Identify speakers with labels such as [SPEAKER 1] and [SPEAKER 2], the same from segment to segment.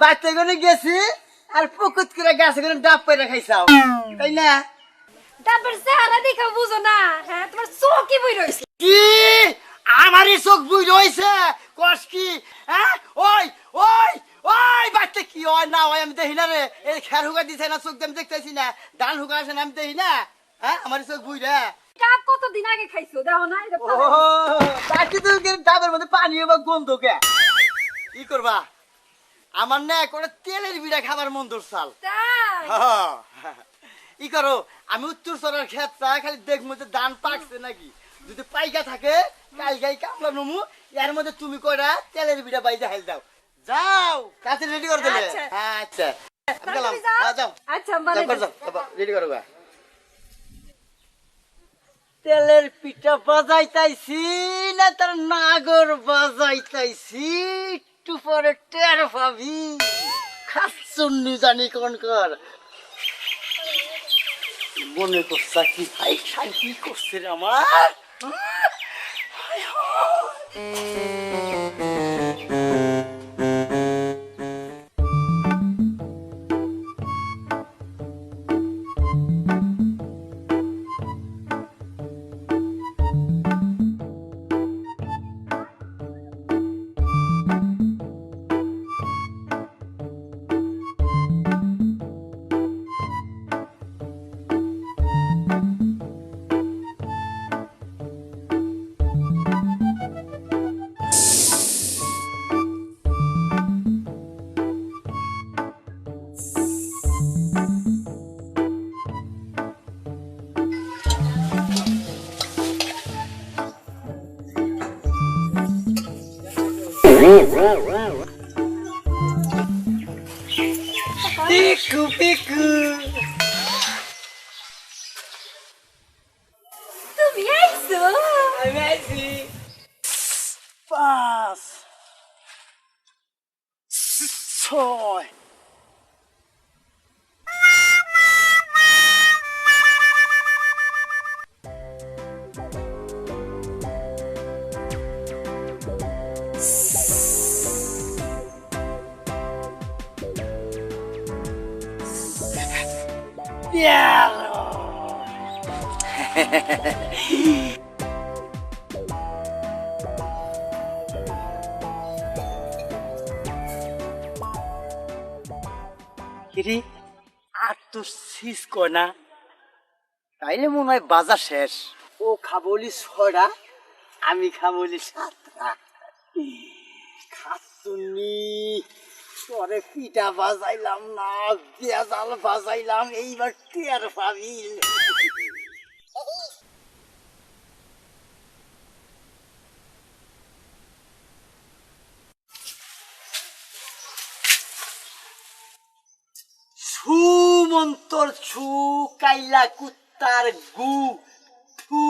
[SPEAKER 1] বাচ্চা করে গেছি আর পুকুত করে গাছে করে ডাব পেরে খাইছাও। তাই না?
[SPEAKER 2] তারপর চেহারা দেখে বুঝো না। হ্যাঁ তোমার চোখই বই রয়েছে।
[SPEAKER 1] কি? আমারই চোখ বুই রয়েছে? কস কি? হ্যাঁ? ওই ওই ওই বাচ্চা কি হয় না হয় আমি দেখি না রে। এই খের হুকা দিছে না চোখ আমি দেখতেছি না। ধান হুকা আছে না আমি দেখি না। হ্যাঁ আমার চোখ বুই রে।
[SPEAKER 2] কাপ কতদিন আগে খাইছো? দেখো না
[SPEAKER 1] ডাবের মধ্যে পানি বা গন্ধ কে? কি করবা? আমার না করে তেলের বিড়া খাবার মন দোরসাল
[SPEAKER 2] তাই?
[SPEAKER 1] ই করো আমি উত্তর সরার ক্ষেত চা খালি দেখব যে ধান পাকছে নাকি। যদি পাইকা থাকে কাল গাই কামলা নমু এর মধ্যে তুমি কয়টা তেলের বিড়া বাইজা হেল দাও। যাও কাছে রেডি করে দিলে।
[SPEAKER 2] আচ্ছা।
[SPEAKER 1] হ্যাঁ আচ্ছা। আমি গেলাম।
[SPEAKER 2] যাও।
[SPEAKER 1] হ্যাঁ,
[SPEAKER 2] আচ্ছা মানে
[SPEAKER 1] রেডি করো তেলের পিঠা বাজাইতাইছি না তার নাগর বাজাইতাইছি একটু পরে টের পাবি। খাচ্ছুন্নি জানি কোন কর। মনে করছা কি ভাই কি করছে আমার? Pico, pico! কিরে? আর তো কয় না? তাইলে মনে হয় বাজার শেষ। ও খাবলি ছড়া আমি খাবলি সাতটা। খাসুনি। পরে পিঠা বাজাইলাম না পেঁয়াজাল বাজাইলাম, এইবার টের পাবি। সুমন্তর ছু, কাইলা কুত্তার গু, থু,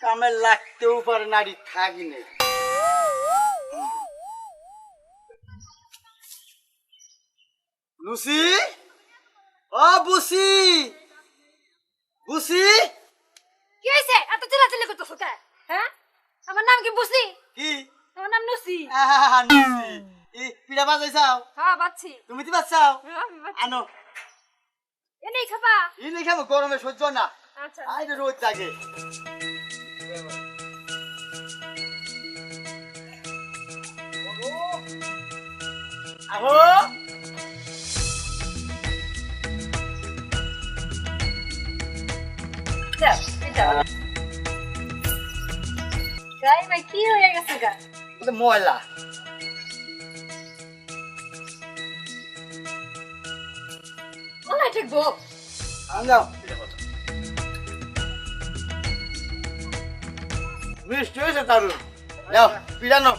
[SPEAKER 1] কামে লাগতেও পারে নারী থাকি নেই লুসি ও বুসি বুসি
[SPEAKER 2] কি হয়েছে এত চিল্লাচিল্লি করতেছো কে? হ্যাঁ? আমার নাম কি বুঝলি
[SPEAKER 1] কি?
[SPEAKER 2] আমার নাম নুসি।
[SPEAKER 1] লুসি ই পিড়া বাজাইছাও?
[SPEAKER 2] হ্যাঁ বাচ্ছি
[SPEAKER 1] তুমি তো
[SPEAKER 2] আমি বাচ্ছি।
[SPEAKER 1] আনো।
[SPEAKER 2] এনেই খাবা।
[SPEAKER 1] ই নেই খাব গরমে সহ্য না।
[SPEAKER 2] আচ্ছা।
[SPEAKER 1] আই রোদ জাগে। আহো!
[SPEAKER 2] যাও, যাও। গাই ভাই কি হয়ে গেছে গা
[SPEAKER 1] ময়লা
[SPEAKER 2] মনে ঠিকবো
[SPEAKER 1] আনাও বৃষ্টি হয়েছে তারু যাও পিড়ানো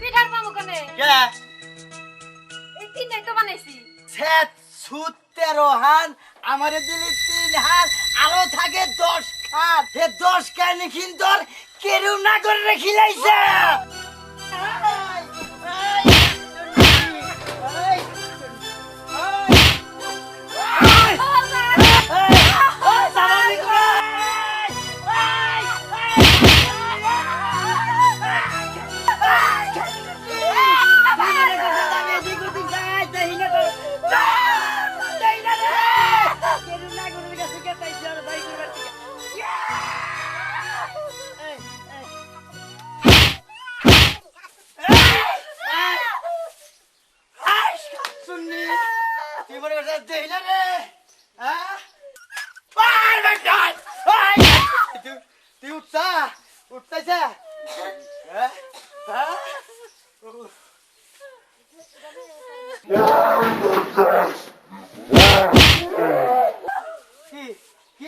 [SPEAKER 2] পিঠার পাবো কোনে
[SPEAKER 1] কে
[SPEAKER 2] এই তিনটাই তো বানাইছি
[SPEAKER 1] সেত সুত তেরো হান আমারে দিলি তিন হান আরও থাকে দশ খান হে দশ খান কিন্তু কেরু না করে রেখি হ্যাঁ পার বেটাই তুই তুই উঠছা উঠতেছে হ্যাঁ হ্যাঁ কি কি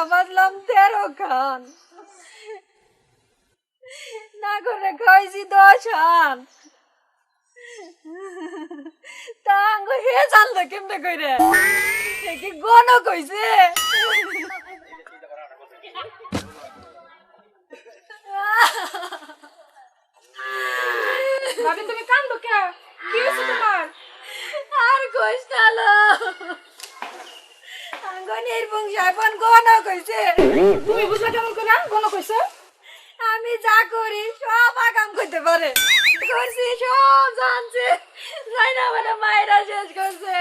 [SPEAKER 2] পিঠা বাঁধলাম তেরো খান। না করে খাইছি দশ খান তাঙ্গ হে জানলো কেমনে কইরে? এ কি গণ কইছে?
[SPEAKER 3] ভাবি তুমি কান্দো কে? কি হয়েছে তোমার?
[SPEAKER 2] আর কইস নালো আঙ্গনের বংশাপন গণ কইছে?
[SPEAKER 3] তুমি বুঝলে
[SPEAKER 2] আমি যা করি, সব আগাম করতে পারে। করছি, সব জানছে। যাই না মানে মায়েরা শেষ করছে।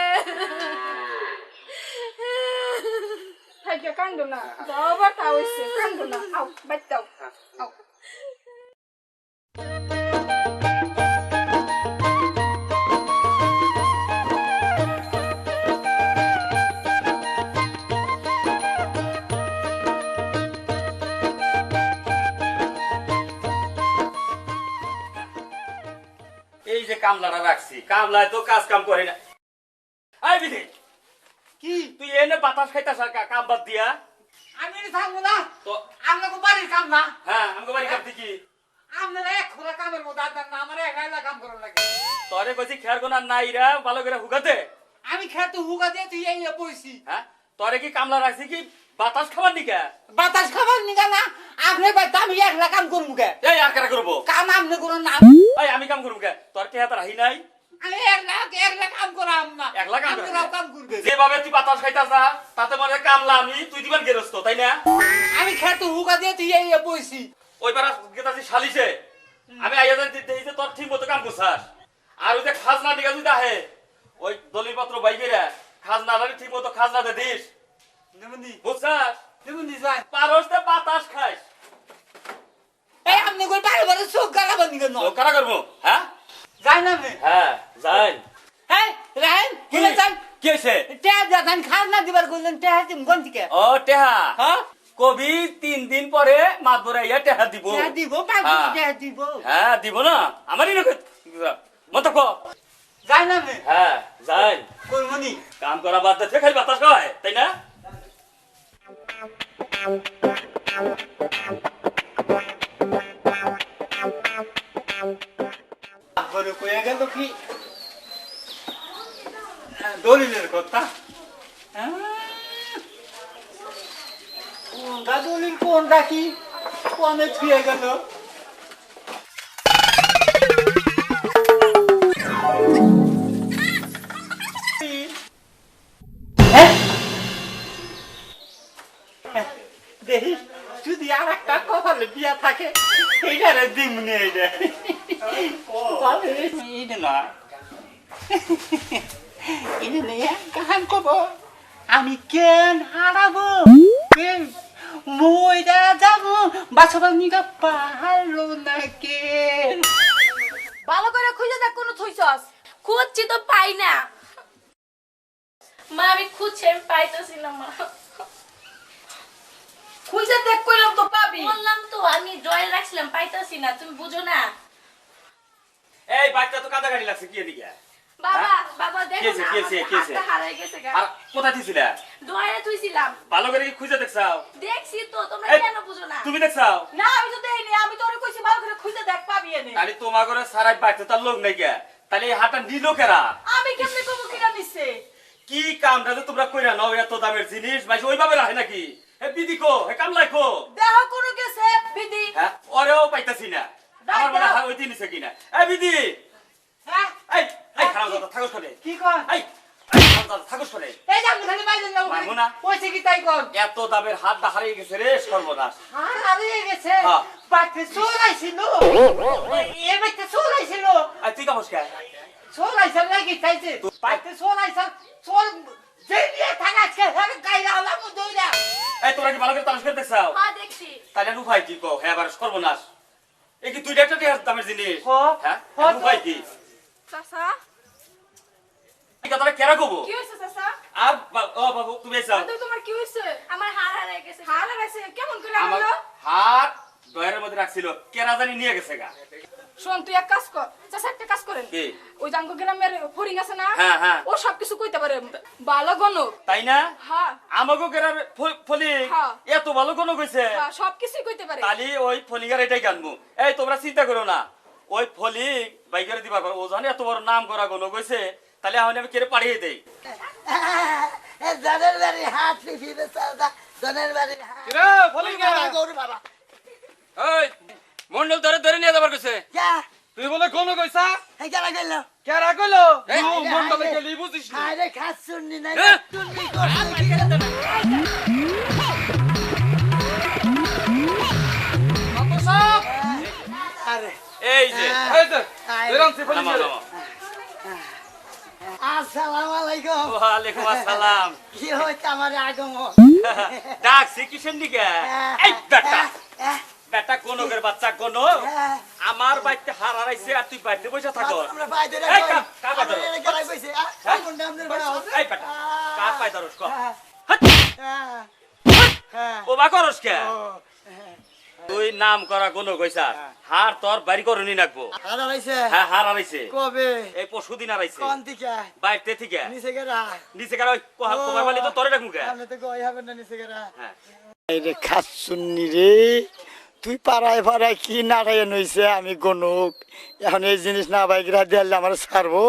[SPEAKER 3] কান্দো না। আবার তা না। আও আও।
[SPEAKER 4] কামলাটা রাখছি। কামলায় তো কাজ কাম করে না। আই বিধি।
[SPEAKER 1] কি?
[SPEAKER 4] তুই এনে বাতাস খাইতাস আর কাম বাদ দিয়া।
[SPEAKER 5] আমি থাকব না।
[SPEAKER 4] তো
[SPEAKER 5] আপনাকে বাড়ির কাম না।
[SPEAKER 4] হ্যাঁ আমাকে বাড়ি কাটতে কি
[SPEAKER 5] আপনারা এক খোলা কামের মধ্যে আদান না আমার এক আইলা কাম করার লাগে।
[SPEAKER 4] তরে কইছি খেয়ার গোনা নাইরা ভালো করে হুগাতে
[SPEAKER 5] আমি দিয়ে তুই এই বইছি।
[SPEAKER 4] হ্যাঁ তরে কি কামলা রাখছি কি? বাতাস খাবার নিকা?
[SPEAKER 5] বাতাস খাবার নিগা না আপনি বাইতে আমি একলা কাম করব কে?
[SPEAKER 4] এই আর কারা করব?
[SPEAKER 5] কাম আপনি করুন না।
[SPEAKER 4] এই আমি কাম করব কে? তোর কে হাতে রাহি নাই?
[SPEAKER 5] আমি একলা একলা কাম করাম না।
[SPEAKER 4] একলা কাম করাম
[SPEAKER 5] কাম করবে।
[SPEAKER 4] যেভাবে তুই বাতাস খাইতাস না তাতে মনে কামলা আমি তুই দিবেন গেরস্ত তাই না?
[SPEAKER 5] আমি খেতে হুগা দিয়ে তুই এই বইছি।
[SPEAKER 4] ওই বার গেতাছি আমি আইয়া যে তোর ঠিক মতো কাম করছাস। আর ওই যে খাজনা দিকে যদি আহে ওই দলিল পত্র বাইকেরা খাজনা ঠিক মতো খাজনা দে দিস।
[SPEAKER 5] নেমনি
[SPEAKER 4] বুঝছাস?
[SPEAKER 5] নেমনি যাই
[SPEAKER 4] পারস তে বাতাস খাইস।
[SPEAKER 5] এই আপনি কই বারে বারে চোখ গালাবার নিগা ন
[SPEAKER 4] ও কারা করব হ্যাঁ?
[SPEAKER 5] যাই না আপনি
[SPEAKER 4] হ্যাঁ যাই।
[SPEAKER 5] হ্যাঁ রাহেন হিলে যান।
[SPEAKER 4] কি হয়েছে?
[SPEAKER 5] টেহা দেখান খাজনা দিবার করলেন টেহা দিম কোন থেকে
[SPEAKER 4] ও টেহা।
[SPEAKER 5] হ্যাঁ?
[SPEAKER 4] কবি তিন দিন পরে মাত ইয়া টেহা দিব।
[SPEAKER 5] টেহা দিব
[SPEAKER 4] হ্যাঁ।
[SPEAKER 5] টেহা দিব।
[SPEAKER 4] হ্যাঁ দিব না। আমারই না মত কো।
[SPEAKER 5] যাই না
[SPEAKER 4] হ্যাঁ যাই।
[SPEAKER 5] কইমনি
[SPEAKER 4] কাম করা বাদ দে খালি বাতাস খাওয়ায় তাই না?
[SPEAKER 5] কি দলিলের কথা কোনটা দলিল কোনটা কি অনেক ছুঁয়ে গেল এইটারে দিমনি এইটা এইটা না এটা নিয়ে গান কব আমি কেন হারাবো কেন যাব বাছবার নিগা পাহাড়ো না কেন
[SPEAKER 2] ভালো করে খুঁজে দেখ কোনো থইছস খুঁজছি তো পাই না
[SPEAKER 6] মা আমি খুঁজছি আমি পাইতেছি না মা
[SPEAKER 2] খুঁজে দেখ কইলাম তো পাবি।
[SPEAKER 6] বললাম তো আমি জয় রাখছিলাম পাইতেছি না তুমি বুঝো না।
[SPEAKER 4] এই বাচ্চা তো কাদা গাড়ি লাগছে কি এদিকে?
[SPEAKER 6] বাবা বাবা দেখো না
[SPEAKER 4] কেছে,
[SPEAKER 6] আমার
[SPEAKER 4] কেছে?
[SPEAKER 6] হাতটা হারাই গেছে
[SPEAKER 4] আর কোথায় দিছিলা
[SPEAKER 6] ডয়ারে তুইছিলাম
[SPEAKER 4] ভালো করে কি খুঁজে দেখছাও?
[SPEAKER 6] দেখছি তো তোমরা কেন বুঝো না?
[SPEAKER 4] তুমি দেখছাও?
[SPEAKER 2] না আমি তো দেইনি আমি তোরে কইছি ভালো করে খুঁজে দেখ পাবি এনে।
[SPEAKER 4] তাহলে তোমার ঘরে সারাই বাচ্চা তার লোক নাই গে। তাহলে এই হাতটা নিল কেরা?
[SPEAKER 2] আমি কেমনে কিনা নিছে?
[SPEAKER 4] কি কামটা যে তোমরা কইরা নাও এত দামের জিনিস? ভাই ওইভাবে রাখে নাকি? হে বিদি কো হে কামলাই কো।
[SPEAKER 2] দেহ কোনো গেছে বিধি।
[SPEAKER 4] হ্যাঁ ওরেও পাইতাছি না। আমার মনে। হয় ওইটি নিছে কিনা। এই বিদি
[SPEAKER 5] হ্যাঁ।
[SPEAKER 4] এই এই খারাপ দাদা থাকস করে
[SPEAKER 5] কি কর?
[SPEAKER 4] এই এত দামের হাতটা হারিয়ে গেছে রে সর্বনাশ।
[SPEAKER 5] হারিয়ে গেছে।
[SPEAKER 4] হ্যাঁ।
[SPEAKER 5] বাচ্চা চোরাইছিল এ বাচ্চা চোরাইছিল
[SPEAKER 4] আর তুই কামস কে?
[SPEAKER 5] চোর আইসার নাকি চাইছে বাইতে চোর আইসার চোর যে নিয়ে থাকা আজকে হ্যাঁ গাইরা হলাম দইরা।
[SPEAKER 4] এই তোরা কি ভালো করে তালাশ করে দেখছাও
[SPEAKER 6] হ্যাঁ দেখছি।
[SPEAKER 4] তাহলে উপায় কি কও? হ্যাঁ বারস সর্বনাশ এই কি দুইটা একটা দামের জিনিস? হ্যাঁ উপায় কি?
[SPEAKER 3] চাচা।
[SPEAKER 4] এই কথাটা কেরা কব?
[SPEAKER 3] কি হয়েছে চাচা?
[SPEAKER 4] আর ও বাবু তুমি এসো।
[SPEAKER 3] তোমার কি হয়েছে?
[SPEAKER 6] আমার হার হারাই গেছে।
[SPEAKER 3] হাল হারাইছে কেমন করে হলো?
[SPEAKER 4] হাত ডয়ের মধ্যে রাখছিল। কেরা জানি নিয়ে গেছে গা।
[SPEAKER 3] শোন তুই এক কাজ কর। চাচা একটা কাজ করেন।
[SPEAKER 4] কি?
[SPEAKER 3] ওই জাঙ্গো গ্রামের ফরিং আছে না
[SPEAKER 4] হ্যাঁ, হ্যাঁ।
[SPEAKER 3] ও সবকিছু কইতে পারে। ভালো গণক।
[SPEAKER 4] তাই না?
[SPEAKER 3] হ্যাঁ।
[SPEAKER 4] আমাকে কেরার ফলি
[SPEAKER 3] হ্যাঁ।
[SPEAKER 4] এত ভালো কোনো কইছে
[SPEAKER 3] হ্যাঁ সবকিছুই কইতে পারে।
[SPEAKER 4] তালি ওই ফলিগার এটাই জানব এই তোমরা চিন্তা করো না। ওই ফলিং বাইকের দিবা করো ও জানে এত বড় নাম করা কোনো কইছে তাহলে এখন আমি কেড়ে পাঠিয়ে দেই।
[SPEAKER 1] জনের বাড়ি হাত জনের বাড়ি হাত
[SPEAKER 7] ফলিং
[SPEAKER 1] গরু বাবা।
[SPEAKER 7] ওই মন্ডল ধরে ধরে নিয়ে যাবার কইছে। তুই বলে কোন কইছা? কেরা কইলো? এই
[SPEAKER 1] হায়
[SPEAKER 7] মন্ডলে গেলি বুঝিস না?
[SPEAKER 1] হায় রে খাস শুননি না করছি। আরে।
[SPEAKER 4] এই যে
[SPEAKER 7] এই সে ফলিং।
[SPEAKER 1] আসসালামু আলাইকুম।
[SPEAKER 4] ওয়ালাইকুম আসসালাম।
[SPEAKER 1] কি হইছে আমার আগমন?
[SPEAKER 4] ডাকছি কিসের দিকে? এই বেটা।
[SPEAKER 1] হ্যাঁ,
[SPEAKER 4] বেটা বাচ্চা কোন
[SPEAKER 1] হ্যাঁ।
[SPEAKER 4] আমার বাড়িতে হার হারাইছে আর তুই বাড়িতে বসে থাকো
[SPEAKER 1] আমরা
[SPEAKER 4] এই। কা-
[SPEAKER 1] আ,
[SPEAKER 4] হ্যাঁ?
[SPEAKER 1] কোনটা আপনার বেড়া হবে?
[SPEAKER 4] এই বেটা কার পাই ধরস ক?
[SPEAKER 1] হ্যাঁ,
[SPEAKER 4] হাট! ও বা করস কে? তুই নাম করা কোন কইসা হার তোর বাড়ি করুনি নাকবো।
[SPEAKER 1] হারা রইছে?
[SPEAKER 4] হ্যাঁ হার হারাইছে।
[SPEAKER 1] কবে?
[SPEAKER 4] এই পরশু দিন হারাইছে।
[SPEAKER 1] কোন দিকে?
[SPEAKER 4] বাইরে থেকে।
[SPEAKER 1] নিচে গেরা?
[SPEAKER 4] নিচে কার ওই কোহা- কোমার বালি তো তোরে ডাকুকে
[SPEAKER 1] আপনি তো গই হবেন না নিচে গেরা।
[SPEAKER 4] হ্যাঁ।
[SPEAKER 1] এই রে রে। তুই পাড়ায় পাড়ায় কি নাড়াই নইছে আমি গনুক এখন এই জিনিস না বাইকরা দিয়ালে আমার ছাড়বো।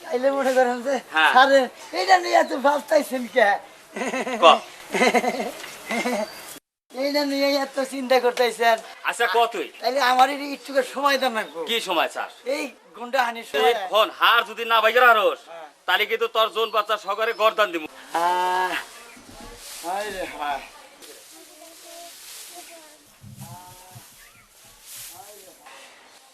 [SPEAKER 1] তাইলে মনে করেন যে
[SPEAKER 4] হ্যাঁ।
[SPEAKER 1] আরে এইটা নিয়ে এত ভাবতাইছেন কে?
[SPEAKER 4] ক?
[SPEAKER 1] এইটা নিয়ে এত চিন্তা করতেছেন
[SPEAKER 4] আচ্ছা ক তুই?
[SPEAKER 1] তাইলে আমার একটু সময় দেন লাগবো
[SPEAKER 4] কি সময় চাস?
[SPEAKER 1] এই গুন্ডা
[SPEAKER 4] এই
[SPEAKER 1] সময়।
[SPEAKER 4] ফোন হার যদি না বাইরে হারস তাহলে কিন্তু তোর জোন বাচ্চা সকারে গরদান দিব
[SPEAKER 1] হায় রে হায়। হায় বিধি তোর এই কাম তুই জানোস হে বিধি। বাবা, কেরা, কেরা, কেরা?
[SPEAKER 5] বাই কইছি।
[SPEAKER 1] এই গেছে।
[SPEAKER 5] দুলা বাই কই।
[SPEAKER 1] গেছে, গেছে।
[SPEAKER 5] আমি আর কথা কই
[SPEAKER 1] এই যে, এই যে বাবু।
[SPEAKER 5] এই যে
[SPEAKER 1] এই যে মামু কই।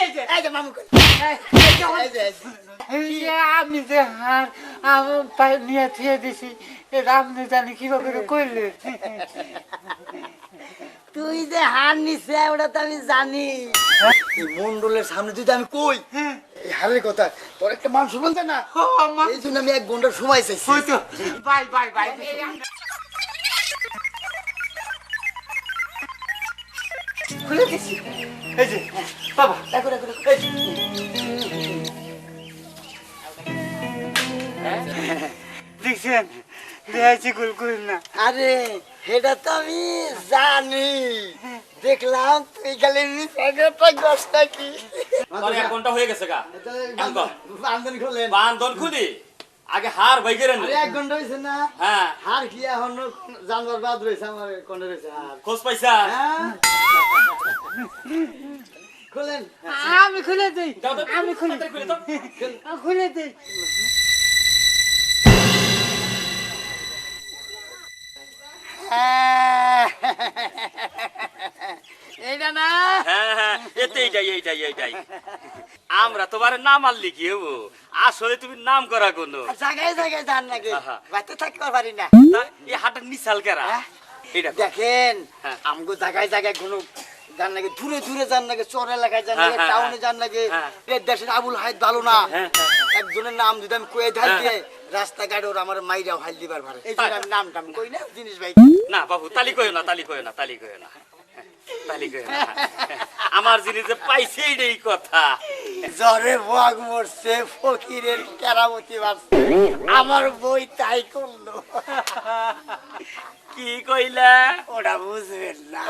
[SPEAKER 1] এই যে, এই যে।
[SPEAKER 5] এই যে। আমি যে হার আমার নিয়ে থিয়ে দিছি এটা আপনি জানি কীভাবে করে করলেন
[SPEAKER 1] তুই যে হার নিছে ওটা তো আমি জানি। এই মন্ডলের সামনে যদি আমি কই এই হারের কথা তোর একটা মান শুনবেন না? এই জন্য আমি এক ঘণ্টার সময় চাইছি।
[SPEAKER 5] Bye bye bye. খুলে দিছি। এই যে বাবা।
[SPEAKER 1] দেখো দেখো।
[SPEAKER 5] দেখছেন? দেখাইছি গুল গুল না।
[SPEAKER 1] আরে এটা তো আমি জানি। দেখলাম তুই খালি প্যাকেটটা গছ নাকি?
[SPEAKER 4] তোর হয়ে গেছে গা।
[SPEAKER 1] বান্ধন খোলেন।
[SPEAKER 4] বান্ধন খুলি। আগে হার রে
[SPEAKER 1] আরে এক ঘণ্টা হয়েছে না।
[SPEAKER 4] হ্যাঁ।
[SPEAKER 1] হার কি এখন জানবার বাদ রয়েছে আমার কোনে রয়েছে হার?
[SPEAKER 4] খোঁজ পাইছা?
[SPEAKER 1] হ্যাঁ।
[SPEAKER 5] আমি খুলে দিই। আমি। খুলে দিই।
[SPEAKER 1] এইটা না
[SPEAKER 4] হ্যাঁ হ্যাঁ এইটাই এইটাই এইটাই। আমরা তোমার নাম আর লিখি হব? আসলে তুমি নাম করা কোনো।
[SPEAKER 1] জায়গায় জায়গায় যান নাকি। বাড়িতে থাকতে পারি না।
[SPEAKER 4] এই হাটের নিশাল কেরা?
[SPEAKER 1] হ্যাঁ? দেখেন
[SPEAKER 4] হ্যাঁ।
[SPEAKER 1] আমগো জায়গায় জায়গায় কোনো যান নাকি দূরে দূরে যান নাকি চর এলাকায় যান নাকি টাউনে যান নাকি দেশের আবুল হাইদ ভালো না। একজনের নাম যদি আমি কয়ে ধার
[SPEAKER 4] হ্যাঁ।
[SPEAKER 1] দিয়ে রাস্তাঘাটে ওরা আমার মাইরাও হাল দিবার ভারে এই জন্য আমি নাম টাম কই না? জিনিস ভাই।
[SPEAKER 4] না বাবু তালি কইও না তালি কইও না তালি কইও না। তালি কইও না। আমার জিনিস যে পাইছে এইটাই কথা।
[SPEAKER 1] জ্বরে বগ মরছে ফকিরের কেরামতি বাড়ছে। আমার বই তাই করল।
[SPEAKER 4] কি কইলা?
[SPEAKER 1] ওটা বুঝবেন না।